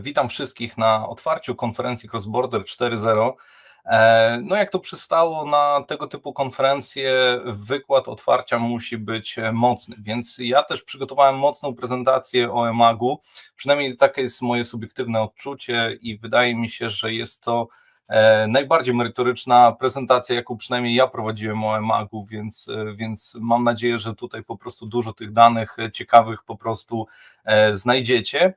Witam wszystkich na otwarciu konferencji Cross Border 4.0. E, no, jak to przystało na tego typu konferencje, wykład otwarcia musi być mocny, więc ja też przygotowałem mocną prezentację o EMAG-u. Przynajmniej takie jest moje subiektywne odczucie i wydaje mi się, że jest to E, najbardziej merytoryczna prezentacja, jaką przynajmniej ja prowadziłem o EMAG-u, więc, e, więc mam nadzieję, że tutaj po prostu dużo tych danych ciekawych po prostu e, znajdziecie.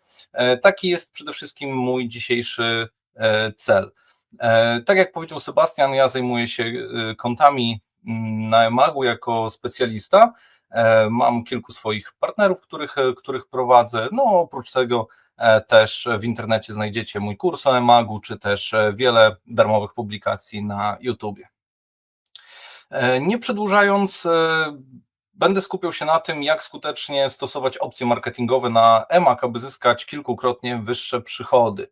Taki jest przede wszystkim mój dzisiejszy cel. Tak jak powiedział Sebastian, ja zajmuję się kontami mm, na EMAG-u jako specjalista. Mam kilku swoich partnerów, których, których prowadzę. No oprócz tego E, też w internecie znajdziecie mój kurs o emagu, czy też e, wiele darmowych publikacji na YouTubie. E, nie przedłużając, będę skupiał się na tym, jak skutecznie stosować opcje marketingowe na EMAG, aby zyskać kilkukrotnie wyższe przychody.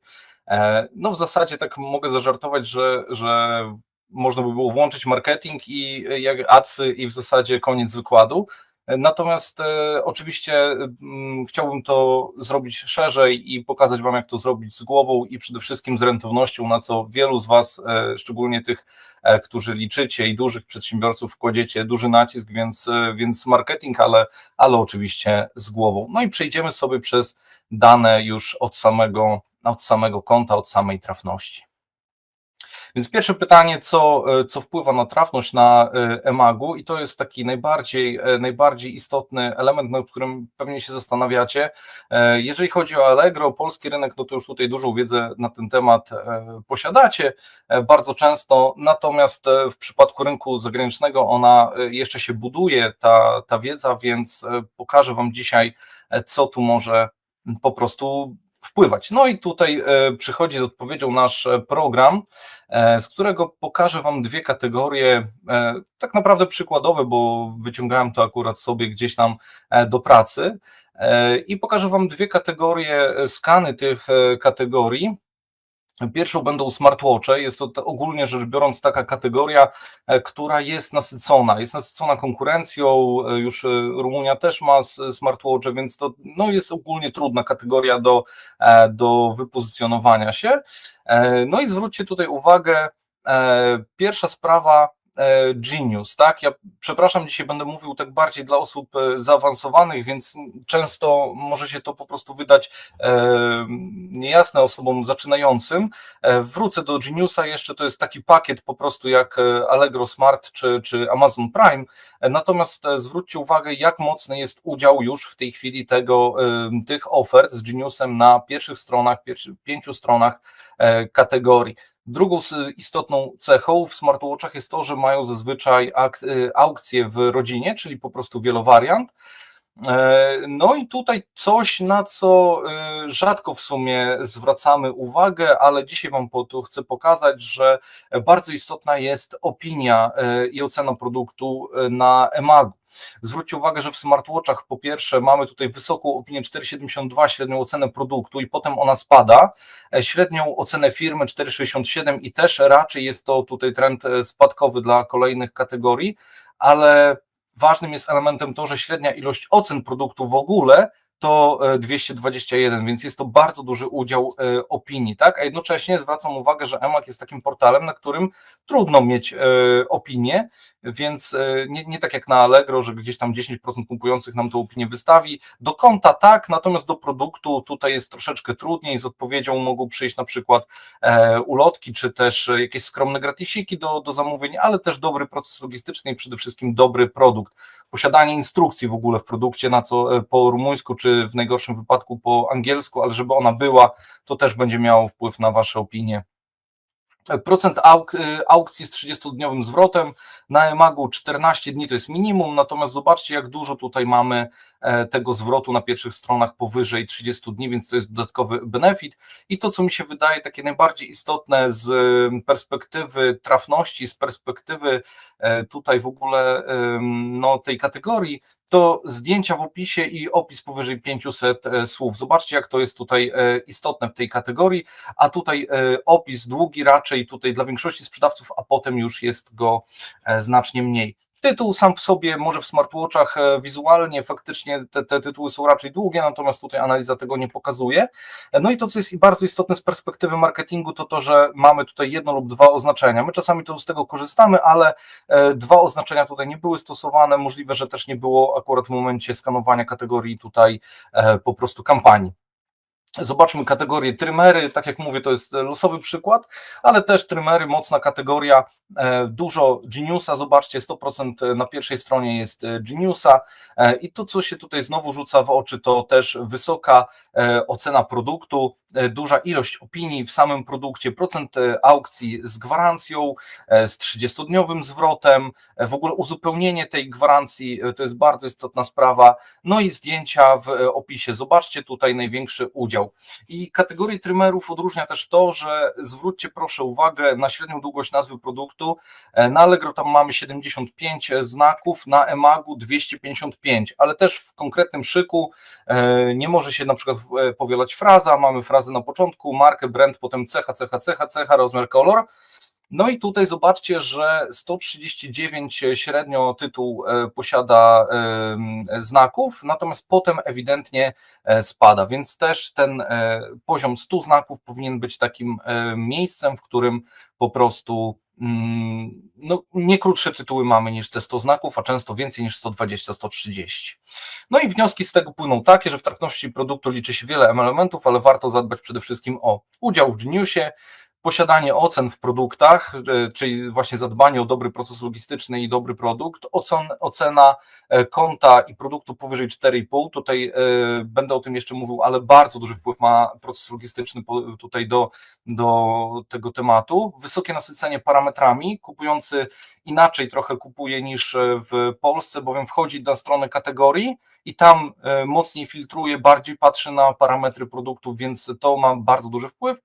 No w zasadzie tak mogę zażartować, że, że można by było włączyć marketing i jak acy i w zasadzie koniec wykładu. Natomiast e, oczywiście mm, chciałbym to zrobić szerzej i pokazać Wam, jak to zrobić z głową i przede wszystkim z rentownością, na co wielu z Was, e, szczególnie tych, e, którzy liczycie i dużych przedsiębiorców, kładziecie duży nacisk, więc, więc marketing, ale, ale oczywiście z głową. No i przejdziemy sobie przez dane już od samego, od samego konta, od samej trafności. Więc pierwsze pytanie, co, e, co wpływa na trafność na e, emagu i to jest taki najbardziej, e, najbardziej istotny element, nad którym pewnie się zastanawiacie. Jeżeli chodzi o Allegro, polski rynek, no to już tutaj dużą wiedzę na ten temat posiadacie bardzo często, natomiast w przypadku rynku zagranicznego ona jeszcze się buduje, ta, ta wiedza, więc pokażę Wam dzisiaj, co tu może po prostu wpływać. No i tutaj e, przychodzi z odpowiedzią nasz e, program, e, z którego pokażę Wam dwie kategorie, tak naprawdę przykładowe, bo wyciągałem to akurat sobie gdzieś tam do pracy i pokażę Wam dwie kategorie, skany tych kategorii, Pierwszą będą smartwatche. Jest to ogólnie rzecz biorąc taka kategoria, e, która jest nasycona. Jest nasycona konkurencją. E, już e, Rumunia też ma smartwatche, więc to no, jest ogólnie trudna kategoria do, do wypozycjonowania się. No i zwróćcie tutaj uwagę, pierwsza sprawa, Genius, tak? Ja przepraszam, dzisiaj będę mówił tak bardziej dla osób e, zaawansowanych, więc często może się to po prostu wydać e, niejasne osobom zaczynającym. Wrócę do Geniusa jeszcze, to jest taki pakiet po prostu jak Allegro Smart czy, czy Amazon Prime, natomiast zwróćcie uwagę, jak mocny jest udział już w tej chwili tego, tych ofert z Geniusem na pierwszych stronach, pierwszych pięciu stronach kategorii. Drugą istotną cechą w smartwatchach jest to, że mają zazwyczaj y, aukcje w rodzinie, czyli po prostu wielowariant. E, no i tutaj coś, na co y, rzadko w sumie zwracamy uwagę, ale dzisiaj Wam po to chcę pokazać, że bardzo istotna jest opinia y, i ocena produktu na EMAG. Zwróćcie uwagę, że w smartwatchach po pierwsze mamy tutaj wysoką opinię 4,72, średnią ocenę produktu i potem ona spada, e, średnią ocenę firmy 4,67 i też raczej jest to tutaj trend e, spadkowy dla kolejnych kategorii, ale ważnym jest elementem to, że średnia ilość ocen produktu w ogóle to 221, e, więc jest to bardzo duży udział e, opinii, tak? A jednocześnie zwracam uwagę, że EMAG jest takim portalem, na którym trudno mieć e, opinię, więc nie, nie tak jak na Allegro, że gdzieś tam 10% kupujących nam tą opinię wystawi. Do konta tak, natomiast do produktu tutaj jest troszeczkę trudniej. Z odpowiedzią mogą przyjść na przykład ulotki, czy też jakieś skromne gratisiki do, do zamówień, ale też dobry proces logistyczny i przede wszystkim dobry produkt. Posiadanie instrukcji w ogóle w produkcie, na co po rumuńsku, czy w najgorszym wypadku po angielsku, ale żeby ona była, to też będzie miało wpływ na Wasze opinie Procent auk y, aukcji z 30-dniowym zwrotem na Emagu 14 dni to jest minimum, natomiast zobaczcie, jak dużo tutaj mamy e, tego zwrotu na pierwszych stronach powyżej 30 dni, więc to jest dodatkowy benefit. I to, co mi się wydaje takie najbardziej istotne z perspektywy trafności, z perspektywy e, tutaj w ogóle no, tej kategorii, to zdjęcia w opisie i opis powyżej 500 e, słów. Zobaczcie, jak to jest tutaj istotne w tej kategorii, a tutaj opis długi raczej tutaj dla większości sprzedawców, a potem już jest go e, znacznie mniej. Tytuł sam w sobie, może w smartwatchach wizualnie faktycznie te, te tytuły są raczej długie, natomiast tutaj analiza tego nie pokazuje. No i to, co jest bardzo istotne z perspektywy marketingu, to to, że mamy tutaj jedno lub dwa oznaczenia. My czasami to z tego korzystamy, ale dwa oznaczenia tutaj nie były stosowane. Możliwe, że też nie było akurat w momencie skanowania kategorii tutaj po prostu kampanii. Zobaczmy kategorię trymery, tak jak mówię, to jest losowy przykład, ale też trymery, mocna kategoria, e, dużo Geniusa, zobaczcie, 100% na pierwszej stronie jest e, Geniusa. E, i to, co się tutaj znowu rzuca w oczy, to też wysoka ocena produktu, duża ilość opinii w samym produkcie, procent aukcji z gwarancją, z 30-dniowym zwrotem, w ogóle uzupełnienie tej gwarancji, to jest bardzo istotna sprawa, no i zdjęcia w opisie, zobaczcie tutaj największy udział i kategorii trymerów odróżnia też to, że zwróćcie proszę uwagę na średnią długość nazwy produktu. E, na Allegro tam mamy 75 znaków, na Emagu 255, ale też w konkretnym szyku e, nie może się na przykład e, powielać fraza, mamy frazę na początku, markę, brand, potem cecha, cecha, cecha, cecha, rozmiar, kolor. No i tutaj zobaczcie, że 139 średnio tytuł e, posiada znaków, natomiast potem ewidentnie e, spada, więc też ten e, poziom 100 znaków powinien być takim miejscem, w którym po prostu mm, no, nie krótsze tytuły mamy niż te 100 znaków, a często więcej niż 120-130. No i wnioski z tego płyną takie, że w trafności produktu liczy się wiele elementów, ale warto zadbać przede wszystkim o udział w Geniusie, posiadanie ocen w produktach, e, czyli właśnie zadbanie o dobry proces logistyczny i dobry produkt, ocen, ocena e, konta i produktu powyżej 4,5, tutaj e, będę o tym jeszcze mówił, ale bardzo duży wpływ ma proces logistyczny tutaj do, do tego tematu, wysokie nasycenie parametrami, kupujący inaczej trochę kupuje niż w Polsce, bowiem wchodzi na stronę kategorii i tam mocniej filtruje, bardziej patrzy na parametry produktów, więc to ma bardzo duży wpływ,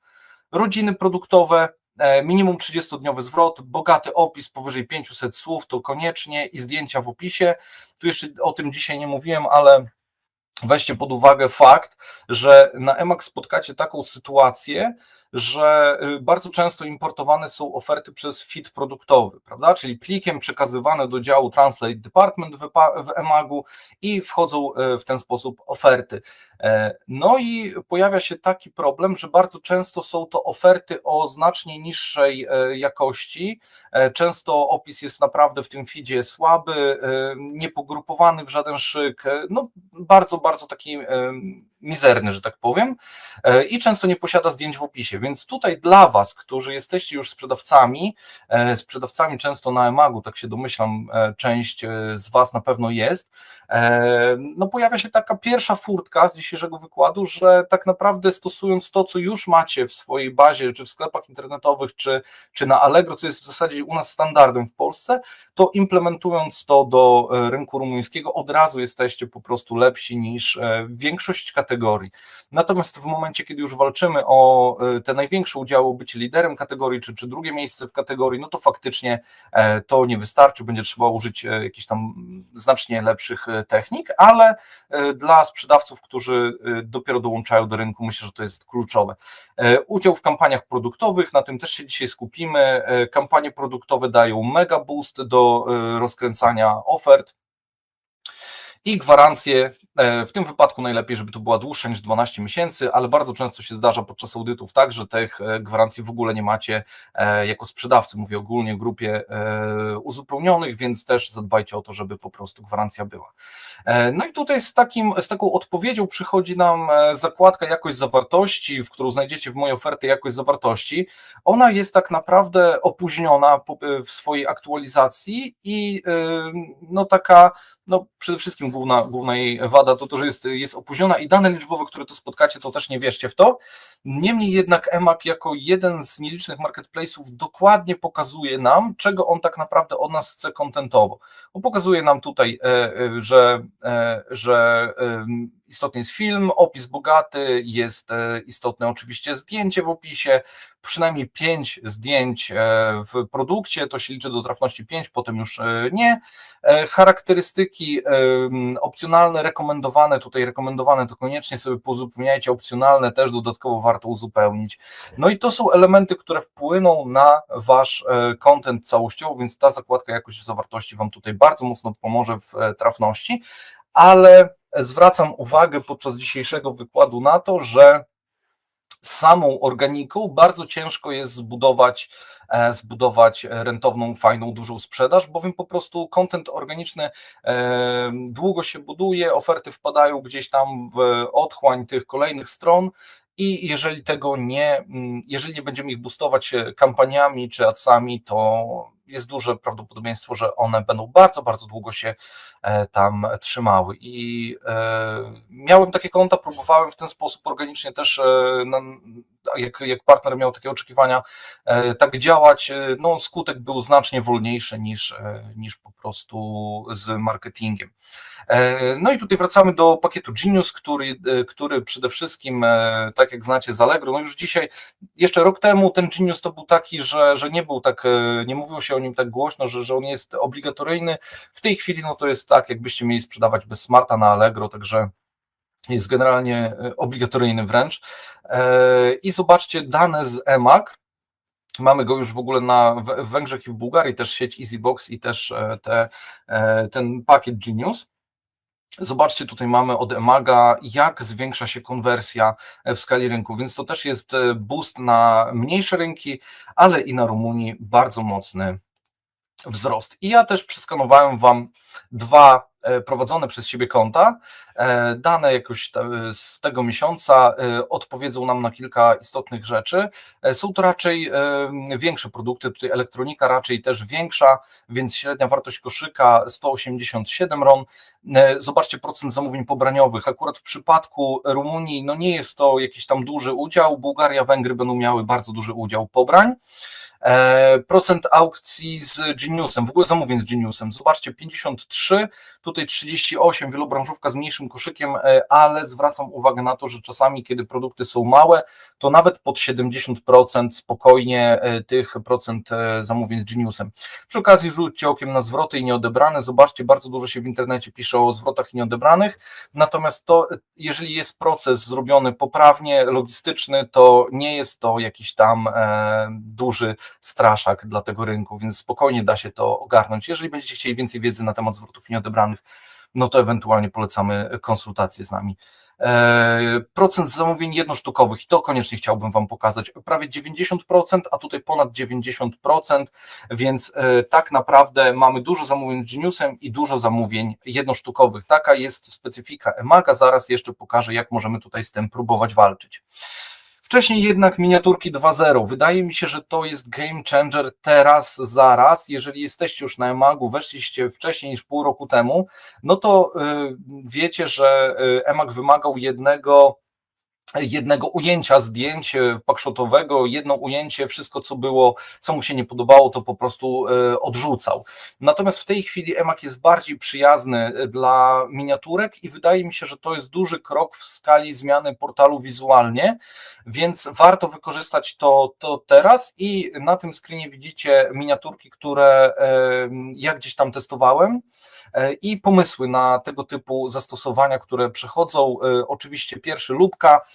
rodziny produktowe, e, minimum 30-dniowy zwrot, bogaty opis powyżej 500 słów, to koniecznie i zdjęcia w opisie. Tu jeszcze o tym dzisiaj nie mówiłem, ale weźcie pod uwagę fakt, że na EMAX spotkacie taką sytuację, że y, bardzo często importowane są oferty przez fit produktowy, prawda? Czyli plikiem przekazywane do działu Translate Department w EMAG-u i wchodzą y, w ten sposób oferty. E, no i pojawia się taki problem, że bardzo często są to oferty o znacznie niższej e, jakości. E, często opis jest naprawdę w tym feedzie słaby, niepogrupowany w żaden szyk, no bardzo, bardzo taki mizerny, że tak powiem, i często nie posiada zdjęć w opisie. Więc tutaj dla Was, którzy jesteście już sprzedawcami, e, sprzedawcami często na Emagu, tak się domyślam, e, część e, z Was na pewno jest, no pojawia się taka pierwsza furtka z dzisiejszego wykładu, że tak naprawdę stosując to, co już macie w swojej bazie, czy w sklepach internetowych, czy, czy na Allegro, co jest w zasadzie u nas standardem w Polsce, to implementując to do rynku rumuńskiego, od razu jesteście po prostu lepsi niż większość kategorii. Natomiast w momencie, kiedy już walczymy o te największy udział, być liderem kategorii, czy, czy drugie miejsce w kategorii, no to faktycznie e, to nie wystarczy, będzie trzeba użyć e, jakichś tam znacznie lepszych e, technik, ale dla sprzedawców, którzy dopiero dołączają do rynku, myślę, że to jest kluczowe. Udział w kampaniach produktowych, na tym też się dzisiaj skupimy. Kampanie produktowe dają mega boost do rozkręcania ofert i gwarancje E, w tym wypadku najlepiej, żeby to była dłuższa niż 12 miesięcy, ale bardzo często się zdarza podczas audytów tak, że tych e, gwarancji w ogóle nie macie e, jako sprzedawcy, mówię ogólnie grupie uzupełnionych, więc też zadbajcie o to, żeby po prostu gwarancja była. No i tutaj z, takim, z taką odpowiedzią przychodzi nam zakładka jakość zawartości, w którą znajdziecie w mojej oferty jakość zawartości. Ona jest tak naprawdę opóźniona w swojej aktualizacji i no taka, no przede wszystkim główna, główna jej wada to to, że jest, jest opóźniona i dane liczbowe, które tu spotkacie, to też nie wierzcie w to. Niemniej jednak EMAG jako jeden z nielicznych marketplace'ów dokładnie pokazuje nam, czego on tak naprawdę od nas chce kontentowo. On pokazuje nam tutaj, e, e, że, e, że istotny jest film, opis bogaty, jest istotne oczywiście zdjęcie w opisie, przynajmniej 5 zdjęć w produkcie, to się liczy do trafności 5, potem już nie. Charakterystyki opcjonalne, rekomendowane, tutaj rekomendowane to koniecznie sobie pozupełniajcie, opcjonalne też dodatkowo warto uzupełnić. No i to są elementy, które wpłyną na wasz e, content całościowo, więc ta zakładka jakość zawartości wam tutaj bardzo mocno pomoże w e, trafności, ale zwracam uwagę podczas dzisiejszego wykładu na to, że samą organiką bardzo ciężko jest zbudować, e, zbudować rentowną, fajną, dużą sprzedaż, bowiem po prostu kontent organiczny e, długo się buduje, oferty wpadają gdzieś tam w otchłań tych kolejnych stron i jeżeli tego nie, mm, jeżeli nie będziemy ich boostować e, kampaniami czy adsami, to jest duże prawdopodobieństwo, że one będą bardzo, bardzo długo się e, tam trzymały. I e, miałem takie konta, próbowałem w ten sposób organicznie też, e, jak, jak partner miał takie oczekiwania, tak działać. No, skutek był znacznie wolniejszy niż, niż po prostu z marketingiem. No i tutaj wracamy do pakietu Genius, który, który przede wszystkim, tak jak znacie z Allegro, no już dzisiaj, jeszcze rok temu ten Genius to był taki, że, że nie był tak, nie mówiło się o nim tak głośno, że, że on jest obligatoryjny. W tej chwili no to jest tak, jakbyście mieli sprzedawać bez smarta na Allegro, także jest generalnie e, obligatoryjny wręcz. E, I zobaczcie dane z EMAG. Mamy go już w ogóle na, w Węgrzech i w Bułgarii, też sieć EasyBox i też e, te, ten pakiet Genius. Zobaczcie, tutaj mamy od Emaga, jak zwiększa się konwersja w skali rynku, więc to też jest boost na mniejsze rynki, ale i na Rumunii bardzo mocny wzrost. I ja też przeskanowałem Wam dwa E, prowadzone przez siebie konta. E, dane jakoś z tego miesiąca e, odpowiedzą nam na kilka istotnych rzeczy. Są to raczej większe produkty, tutaj elektronika raczej też większa, więc średnia wartość koszyka 187 RON. Zobaczcie procent zamówień pobraniowych. Akurat w przypadku Rumunii no nie jest to jakiś tam duży udział. Bułgaria, Węgry będą miały bardzo duży udział pobrań. Procent aukcji z Geniusem, w ogóle zamówień z Geniusem. Zobaczcie, 53, tutaj 38, wielobranżówka z mniejszym koszykiem, e, ale zwracam uwagę na to, że czasami, kiedy produkty są małe, to nawet pod 70% spokojnie e, tych procent e, zamówień z Geniusem. Przy okazji rzućcie okiem na zwroty i nieodebrane. Zobaczcie, bardzo dużo się w internecie pisze o zwrotach i nieodebranych. Natomiast to, jeżeli jest proces zrobiony poprawnie, logistyczny, to nie jest to jakiś tam duży straszak dla tego rynku, więc spokojnie da się to ogarnąć. Jeżeli będziecie chcieli więcej wiedzy na temat zwrotów nieodebranych, no to ewentualnie polecamy konsultacje z nami. E, procent zamówień jednosztukowych, i to koniecznie chciałbym Wam pokazać, prawie 90%, a tutaj ponad 90%, więc e, tak naprawdę mamy dużo zamówień z Geniusem i dużo zamówień jednosztukowych. Taka jest specyfika Emaga, zaraz jeszcze pokażę, jak możemy tutaj z tym próbować walczyć. Wcześniej jednak miniaturki 2.0. Wydaje mi się, że to jest game changer teraz, zaraz. Jeżeli jesteście już na Emagu, weszliście wcześniej niż pół roku temu, no to y, wiecie, że y, Emag wymagał jednego jednego ujęcia, zdjęć pakshotowego, jedno ujęcie, wszystko co było, co mu się nie podobało, to po prostu e, odrzucał. Natomiast w tej chwili EMAK jest bardziej przyjazny e, dla miniaturek i wydaje mi się, że to jest duży krok w skali zmiany portalu wizualnie, więc warto wykorzystać to, to teraz i na tym screenie widzicie miniaturki, które e, ja gdzieś tam testowałem i pomysły na tego typu zastosowania, które przechodzą. Oczywiście pierwszy lubka,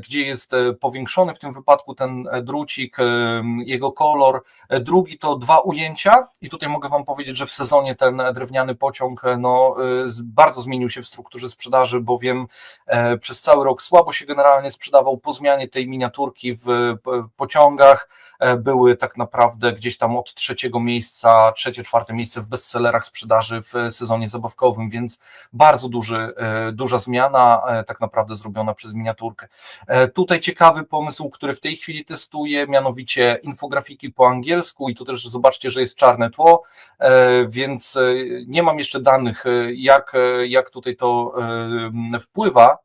gdzie jest e, powiększony w tym wypadku ten e, drucik, jego kolor. Drugi to dwa ujęcia i tutaj mogę Wam powiedzieć, że w sezonie ten drewniany pociąg no, bardzo zmienił się w strukturze sprzedaży, bowiem przez cały rok słabo się generalnie sprzedawał po zmianie tej miniaturki w pociągach. Były tak naprawdę gdzieś tam od trzeciego miejsca, trzecie, czwarte miejsce w bestsellerach sprzedaży w sezonie zabawkowym, więc bardzo duży, duża zmiana tak naprawdę zrobiona przez miniaturkę. E, tutaj ciekawy pomysł, który w tej chwili testuję, mianowicie infografiki po angielsku i tu też zobaczcie, że jest czarne tło, e, więc e, nie mam jeszcze danych, jak, jak tutaj to wpływa,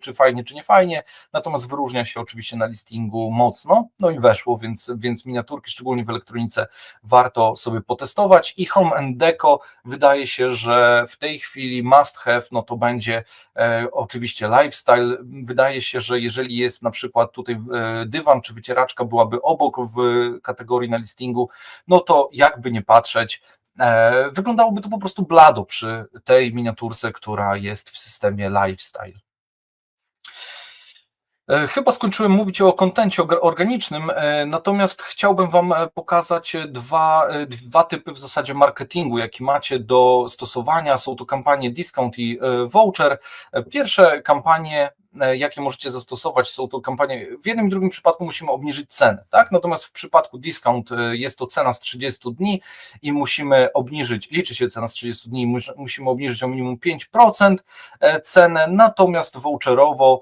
czy fajnie, czy nie fajnie, natomiast wyróżnia się oczywiście na listingu mocno, no i weszło, więc, więc miniaturki, szczególnie w elektronice, warto sobie potestować. I Home and Deco wydaje się, że w tej chwili must have, no to będzie e, oczywiście lifestyle, wydaje się, że jeżeli jest na przykład tutaj e, dywan czy wycieraczka byłaby obok w kategorii na listingu, no to jakby nie patrzeć, e, wyglądałoby to po prostu blado przy tej miniaturce, która jest w systemie lifestyle. E, chyba skończyłem mówić o kontencie organicznym, e, natomiast chciałbym Wam e, pokazać dwa, dwa typy w zasadzie marketingu, jaki macie do stosowania. Są to kampanie discount i voucher. Pierwsze kampanie jakie możecie zastosować. Są to kampanie, w jednym i drugim przypadku musimy obniżyć cenę, tak? Natomiast w przypadku discount jest to cena z 30 dni i musimy obniżyć, liczy się cena z 30 dni, musimy obniżyć o minimum 5% e, cenę, natomiast voucherowo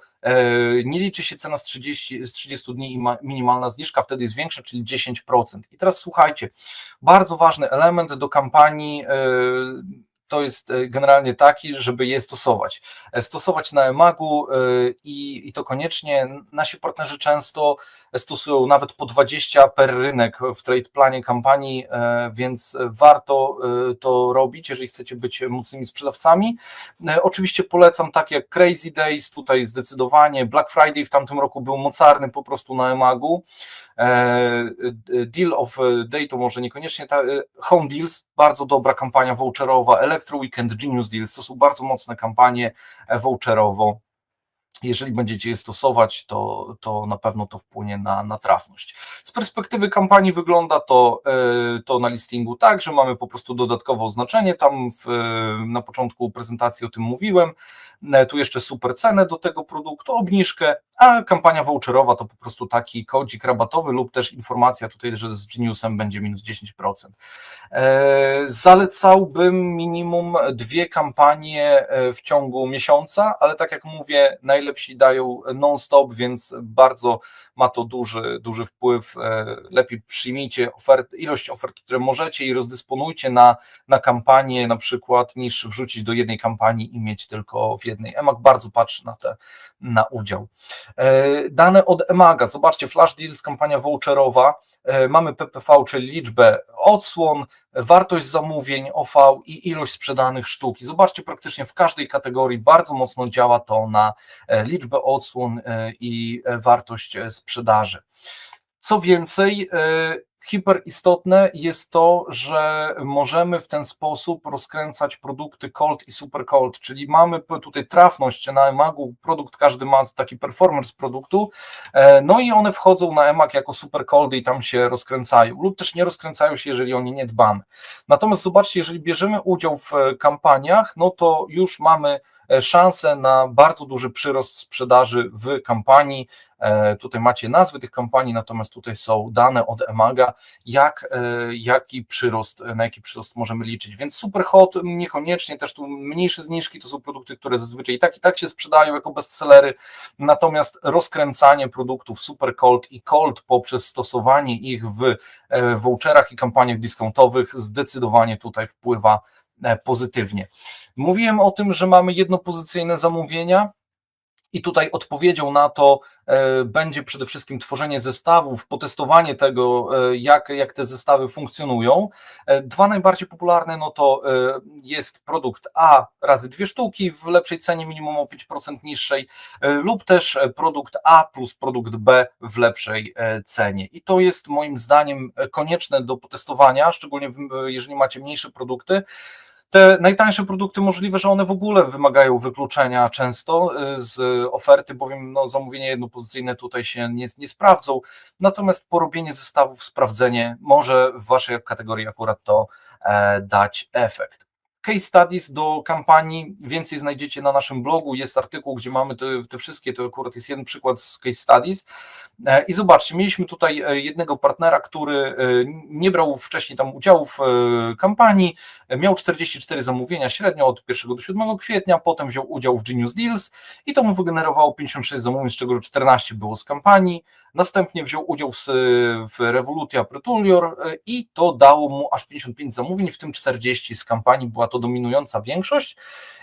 nie liczy się cena z 30, z 30 dni i minimalna zniżka wtedy jest większa, czyli 10%. I teraz słuchajcie, bardzo ważny element do kampanii to jest e, generalnie taki, żeby je stosować. E, stosować na emagu e, i, i to koniecznie. Nasi partnerzy często stosują nawet po 20 per rynek w trade planie kampanii, więc warto to robić, jeżeli chcecie być mocnymi sprzedawcami. Oczywiście polecam tak jak Crazy Days, tutaj zdecydowanie Black Friday w tamtym roku był mocarny po prostu na emagu. Deal of Day to może niekoniecznie, Home Deals, bardzo dobra kampania voucherowa, Electro Weekend, Genius Deals, to są bardzo mocne kampanie voucherowo jeżeli będziecie je stosować, to, to na pewno to wpłynie na, na trafność. Z perspektywy kampanii wygląda to, e, to na listingu tak, że mamy po prostu dodatkowe oznaczenie, tam w, na początku prezentacji o tym mówiłem, e, tu jeszcze super cenę do tego produktu, obniżkę, a kampania voucherowa to po prostu taki kodzik rabatowy lub też informacja tutaj, że z Geniusem będzie minus 10%. E, zalecałbym minimum dwie kampanie w ciągu miesiąca, ale tak jak mówię, najlepiej najlepsi dają non-stop, więc bardzo ma to duży, duży wpływ. E, lepiej przyjmijcie ofert, ilość ofert, które możecie i rozdysponujcie na, na kampanię na przykład, niż wrzucić do jednej kampanii i mieć tylko w jednej. EMAG bardzo patrzy na, te, na udział. E, dane od EMAGA, zobaczcie, Flash Deals, kampania voucherowa, e, mamy PPV, czyli liczbę odsłon, wartość zamówień OV i ilość sprzedanych sztuk. I zobaczcie, praktycznie w każdej kategorii bardzo mocno działa to na liczbę odsłon i wartość sprzedaży. Co więcej, hiperistotne jest to, że możemy w ten sposób rozkręcać produkty cold i super cold, czyli mamy tutaj trafność na emagu, produkt każdy ma taki performance produktu, e, no i one wchodzą na emag jako super cold i tam się rozkręcają, lub też nie rozkręcają się, jeżeli o nie nie dbamy. Natomiast zobaczcie, jeżeli bierzemy udział w kampaniach, no to już mamy E, szansę na bardzo duży przyrost sprzedaży w kampanii. E, tutaj macie nazwy tych kampanii, natomiast tutaj są dane od Emaga, jak, e, jaki przyrost, na jaki przyrost możemy liczyć. Więc Superhot niekoniecznie, też tu mniejsze zniżki to są produkty, które zazwyczaj i tak i tak się sprzedają jako bestsellery, natomiast rozkręcanie produktów Super Cold i Cold poprzez stosowanie ich w voucherach i kampaniach discountowych zdecydowanie tutaj wpływa E, pozytywnie. Mówiłem o tym, że mamy jednopozycyjne zamówienia. I tutaj odpowiedzią na to e, będzie przede wszystkim tworzenie zestawów, potestowanie tego, e, jak, jak te zestawy funkcjonują. Dwa najbardziej popularne no to jest produkt A razy dwie sztuki w lepszej cenie, minimum o 5% niższej, lub też produkt A plus produkt B w lepszej cenie. I to jest moim zdaniem konieczne do potestowania, szczególnie jeżeli macie mniejsze produkty te najtańsze produkty możliwe, że one w ogóle wymagają wykluczenia często y, z oferty, bowiem no, zamówienie jednopozycyjne tutaj się nie, nie sprawdzą. Natomiast porobienie zestawów, sprawdzenie może w waszej kategorii akurat to e, dać efekt case studies do kampanii, więcej znajdziecie na naszym blogu, jest artykuł, gdzie mamy te, te, wszystkie, to akurat jest jeden przykład z case studies. E, i zobaczcie, mieliśmy tutaj e, jednego partnera, który e, nie brał wcześniej tam udziału w kampanii, miał 44 zamówienia średnio od 1 do 7 kwietnia, potem wziął udział w Genius Deals i to mu wygenerowało 56 zamówień, z czego 14 było z kampanii, następnie wziął udział w, w Revolutia Pretulior i to dało mu aż 55 zamówień, w tym 40 z kampanii, była to to dominująca większość.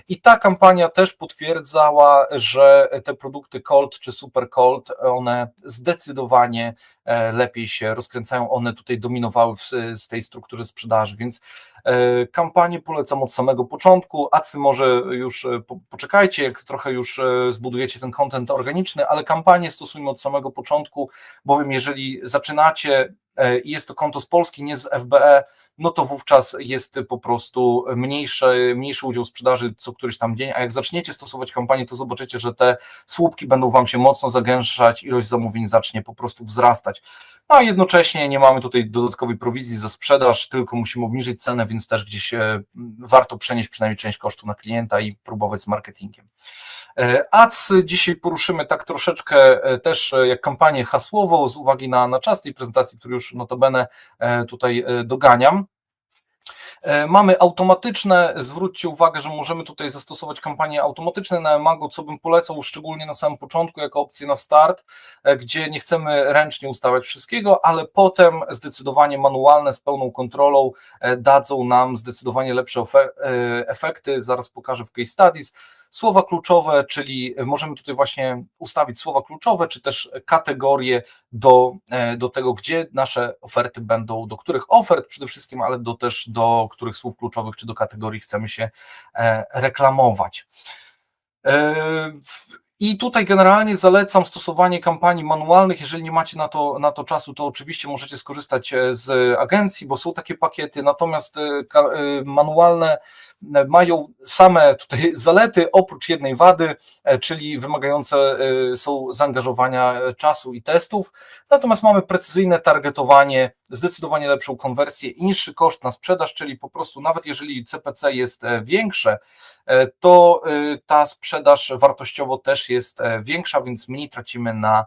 I ta kampania też potwierdzała, że te produkty Cold czy Super Cold, one zdecydowanie e, lepiej się rozkręcają, one tutaj dominowały w, z tej strukturze sprzedaży, więc e, kampanię polecam od samego początku. Acy może już e, poczekajcie, jak trochę już zbudujecie ten kontent organiczny, ale kampanię stosujmy od samego początku, bowiem jeżeli zaczynacie i jest to konto z Polski, nie z FBE, no to wówczas jest po prostu mniejszy, mniejszy udział sprzedaży co któryś tam dzień, a jak zaczniecie stosować kampanię, to zobaczycie, że te słupki będą Wam się mocno zagęszczać, ilość zamówień zacznie po prostu wzrastać. No a jednocześnie nie mamy tutaj dodatkowej prowizji za sprzedaż, tylko musimy obniżyć cenę, więc też gdzieś e, warto przenieść przynajmniej część kosztu na klienta i próbować z marketingiem. E, Ads dzisiaj poruszymy tak troszeczkę e, też jak kampanię hasłową z uwagi na, na czas tej prezentacji, który już notabene tutaj doganiam. E, mamy automatyczne, zwróćcie uwagę, że możemy tutaj zastosować kampanie automatyczne na Emago, co bym polecał szczególnie na samym początku jako opcję na start, e, gdzie nie chcemy ręcznie ustawiać wszystkiego, ale potem zdecydowanie manualne z pełną kontrolą e, dadzą nam zdecydowanie lepsze efekty, zaraz pokażę w case studies. Słowa kluczowe, czyli możemy tutaj właśnie ustawić słowa kluczowe, czy też kategorie do, e, do tego, gdzie nasze oferty będą, do których ofert przede wszystkim, ale do też do których słów kluczowych, czy do kategorii chcemy się e, reklamować. E, I tutaj generalnie zalecam stosowanie kampanii manualnych. Jeżeli nie macie na to, na to czasu, to oczywiście możecie skorzystać z agencji, bo są takie pakiety, natomiast manualne mają same tutaj zalety, oprócz jednej wady, e, czyli wymagające e, są zaangażowania czasu i testów. Natomiast mamy precyzyjne targetowanie, zdecydowanie lepszą konwersję i niższy koszt na sprzedaż, czyli po prostu nawet jeżeli CPC jest e, większe, to ta sprzedaż wartościowo też jest większa, więc mniej tracimy na,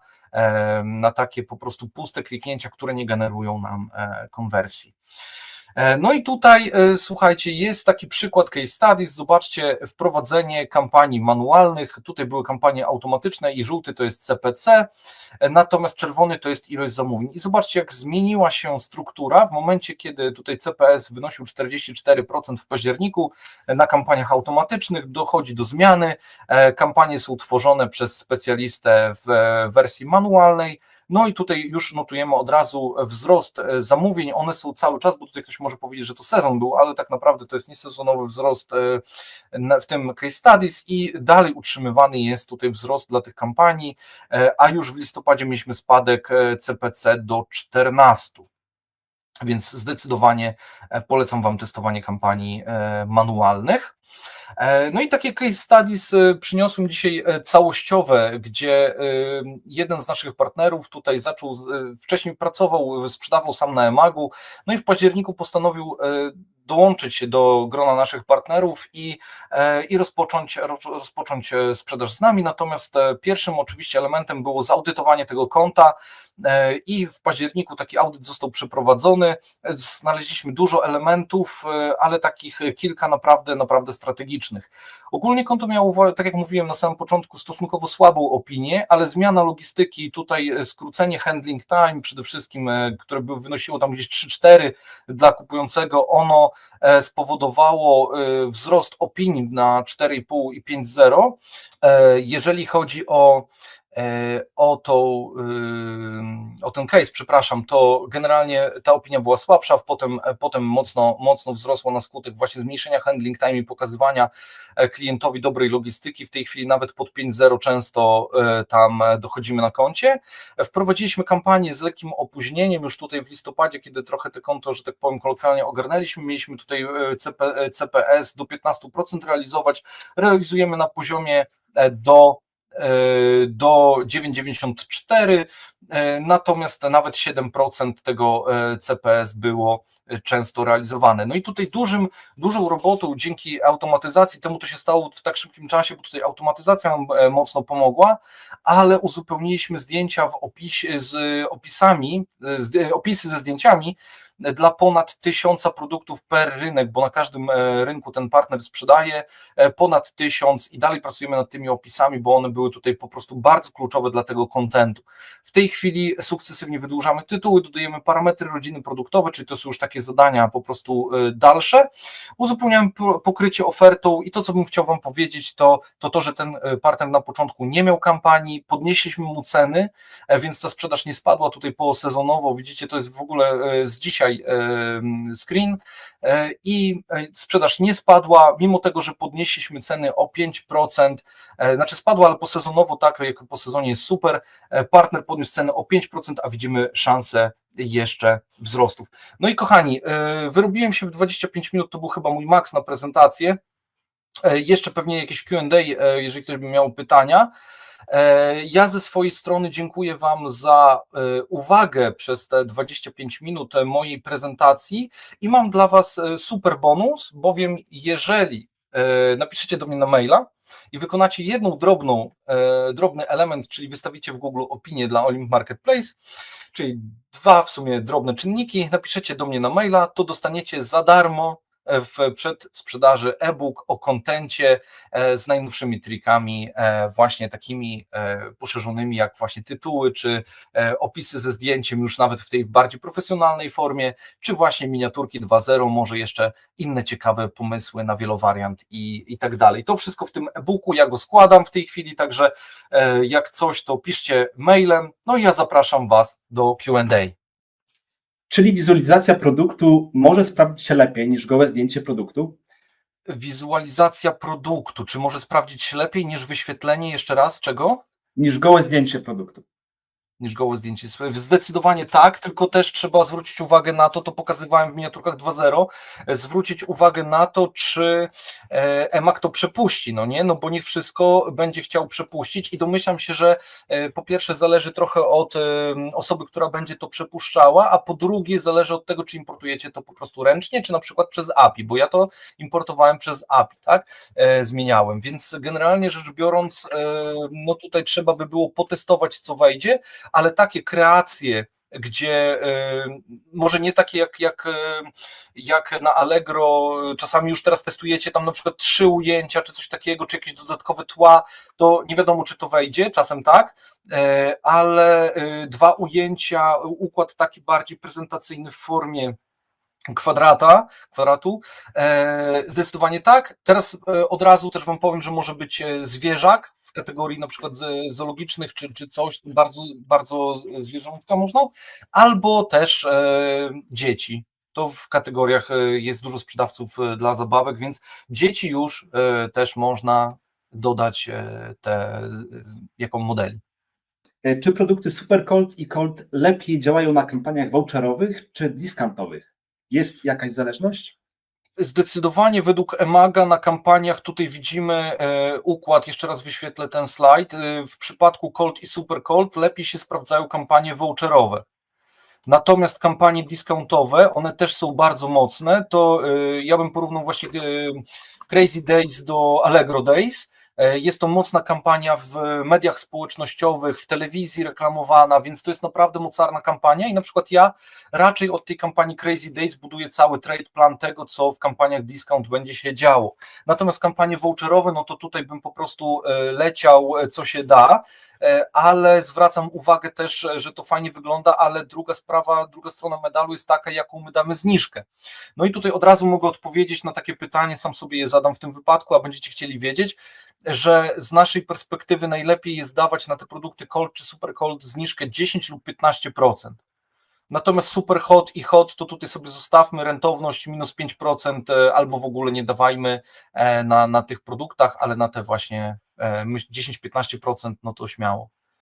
na takie po prostu puste kliknięcia, które nie generują nam konwersji. E, no i tutaj, e, słuchajcie, jest taki przykład case studies. Zobaczcie, wprowadzenie kampanii manualnych. Tutaj były kampanie automatyczne i żółty to jest CPC, e, natomiast czerwony to jest ilość zamówień. I zobaczcie, jak zmieniła się struktura w momencie, kiedy tutaj CPS wynosił 44% w październiku na kampaniach automatycznych, dochodzi do zmiany. Kampanie są tworzone przez specjalistę w wersji manualnej. No i tutaj już notujemy od razu wzrost e, zamówień. One są cały czas, bo tutaj ktoś może powiedzieć, że to sezon był, ale tak naprawdę to jest niesezonowy wzrost e, w tym case studies i dalej utrzymywany jest tutaj wzrost dla tych kampanii, e, a już w listopadzie mieliśmy spadek CPC do 14. Więc zdecydowanie polecam Wam testowanie kampanii manualnych. E, no i takie case studies e, przyniosłem dzisiaj e, całościowe, gdzie jeden z naszych partnerów tutaj zaczął, wcześniej pracował, sprzedawał sam na Emagu, no i w październiku postanowił dołączyć się do grona naszych partnerów i, e, i rozpocząć, rozpocząć e, sprzedaż z nami. Natomiast e, pierwszym oczywiście elementem było zaudytowanie tego konta i w październiku taki audyt został przeprowadzony. Znaleźliśmy dużo elementów, ale takich kilka naprawdę, naprawdę strategicznych. Ogólnie konto miało, tak jak mówiłem na samym początku, stosunkowo słabą opinię, ale zmiana logistyki, tutaj skrócenie handling time przede wszystkim, które by wynosiło tam gdzieś 3-4 dla kupującego, ono E, spowodowało e, wzrost opinii na 4,5 i 5,0. E, jeżeli chodzi o o, tą, o ten case, przepraszam, to generalnie ta opinia była słabsza, potem, potem mocno, mocno wzrosła na skutek właśnie zmniejszenia handling time i pokazywania klientowi dobrej logistyki. W tej chwili nawet pod 5.0 często tam dochodzimy na koncie. Wprowadziliśmy kampanię z lekkim opóźnieniem już tutaj w listopadzie, kiedy trochę te konto, że tak powiem, kolokwialnie ogarnęliśmy. Mieliśmy tutaj CP, CPS do 15% realizować. Realizujemy na poziomie do E, do 9,94, e, natomiast nawet 7% tego e, CPS było często realizowane. No i tutaj dużym, dużą robotą dzięki automatyzacji, temu to się stało w tak szybkim czasie, bo tutaj automatyzacja nam mocno pomogła, ale uzupełniliśmy zdjęcia w opisie z opisami, opisy ze zdjęciami dla ponad tysiąca produktów per rynek, bo na każdym e, rynku ten partner sprzedaje e, ponad tysiąc i dalej pracujemy nad tymi opisami, bo one były tutaj po prostu bardzo kluczowe dla tego kontentu. W tej chwili sukcesywnie wydłużamy tytuły, dodajemy parametry rodziny produktowe, czyli to są już takie zadania po prostu e, dalsze. Uzupełniamy pokrycie ofertą i to, co bym chciał Wam powiedzieć, to to, to że ten partner na początku nie miał kampanii, podnieśliśmy mu ceny, więc ta sprzedaż nie spadła tutaj po sezonowo. Widzicie, to jest w ogóle z dzisiaj dzisiaj screen. I sprzedaż nie spadła, mimo tego, że podnieśliśmy ceny o 5%, znaczy spadła, ale po sezonowo tak, jak po sezonie jest super, partner podniósł ceny o 5%, a widzimy szansę jeszcze wzrostów. No i kochani, wyrobiłem się w 25 minut, to był chyba mój maks na prezentację, jeszcze pewnie jakieś Q&A, jeżeli ktoś by miał pytania, E, ja ze swojej strony dziękuję Wam za e, uwagę przez te 25 minut mojej prezentacji i mam dla Was e, super bonus, bowiem jeżeli napiszecie do mnie na maila i wykonacie jedną drobną, drobny element, czyli wystawicie w Google opinię dla Olymp Marketplace, czyli dwa w sumie drobne czynniki, napiszecie do mnie na maila, to dostaniecie za darmo w przedsprzedaży e-book o kontencie e, z najnowszymi trikami, e, właśnie takimi e, poszerzonymi jak właśnie tytuły, czy opisy ze zdjęciem już nawet w tej bardziej profesjonalnej formie, czy właśnie miniaturki 2.0, może jeszcze inne ciekawe pomysły na wielowariant i, i tak dalej. To wszystko w tym e-booku, ja go składam w tej chwili, także jak coś, to piszcie mailem, no i ja zapraszam Was do Q&A. Czyli wizualizacja produktu może sprawdzić się lepiej niż gołe zdjęcie produktu? Wizualizacja produktu, czy może sprawdzić się lepiej niż wyświetlenie jeszcze raz czego? Niż gołe zdjęcie produktu niż gołe zdjęcie. Zdecydowanie tak, tylko też trzeba zwrócić uwagę na to, to pokazywałem w miniaturkach 2.0, zwrócić uwagę na to, czy e, EMAK to przepuści, no nie, no bo niech wszystko będzie chciał przepuścić i domyślam się, że e, po pierwsze zależy trochę od e, osoby, która będzie to przepuszczała, a po drugie zależy od tego, czy importujecie to po prostu ręcznie, czy na przykład przez API, bo ja to importowałem przez API, tak, zmieniałem, więc generalnie rzecz biorąc, no tutaj trzeba by było potestować, co wejdzie, ale takie kreacje, gdzie y, może nie takie jak, jak, y, jak na Allegro, czasami już teraz testujecie tam na przykład trzy ujęcia, czy coś takiego, czy jakieś dodatkowe tła, to nie wiadomo, czy to wejdzie, czasem tak, e, ale dwa ujęcia, układ taki bardziej prezentacyjny w formie kwadrata, kwadratu. E, zdecydowanie tak. Teraz e, od razu też Wam powiem, że może być e, zwierzak w kategorii na przykład zoologicznych czy, czy coś, bardzo, bardzo zwierzątka można, albo też dzieci. To w kategoriach jest dużo sprzedawców dla zabawek, więc dzieci już też można dodać te, jaką modeli. Czy produkty Super Cold i Cold lepiej działają na kampaniach voucherowych czy discountowych? Jest jakaś zależność? Zdecydowanie według Emaga na kampaniach tutaj widzimy e, układ, jeszcze raz wyświetlę ten slajd. E, w przypadku Cold i Super Cold lepiej się sprawdzają kampanie voucherowe. Natomiast kampanie discountowe, one też są bardzo mocne. To e, ja bym porównał właśnie Crazy Days do Allegro Days. E, jest to mocna kampania w mediach społecznościowych, w telewizji reklamowana, więc to jest naprawdę mocarna kampania i na przykład ja raczej od tej kampanii Crazy Days buduję cały trade plan tego, co w kampaniach discount będzie się działo. Natomiast kampanie voucherowe, no to tutaj bym po prostu e, leciał e, co się da, ale zwracam uwagę też, że to fajnie wygląda, ale druga sprawa, druga strona medalu jest taka, jaką my damy zniżkę. No i tutaj od razu mogę odpowiedzieć na takie pytanie, sam sobie je zadam w tym wypadku, a będziecie chcieli wiedzieć że z naszej perspektywy najlepiej jest dawać na te produkty cold czy super cold zniżkę 10 lub 15%. Natomiast super hot i hot to tutaj sobie zostawmy rentowność minus 5% e, albo w ogóle nie dawajmy e, na, na tych produktach, ale na te właśnie 10-15% e, no to śmiało.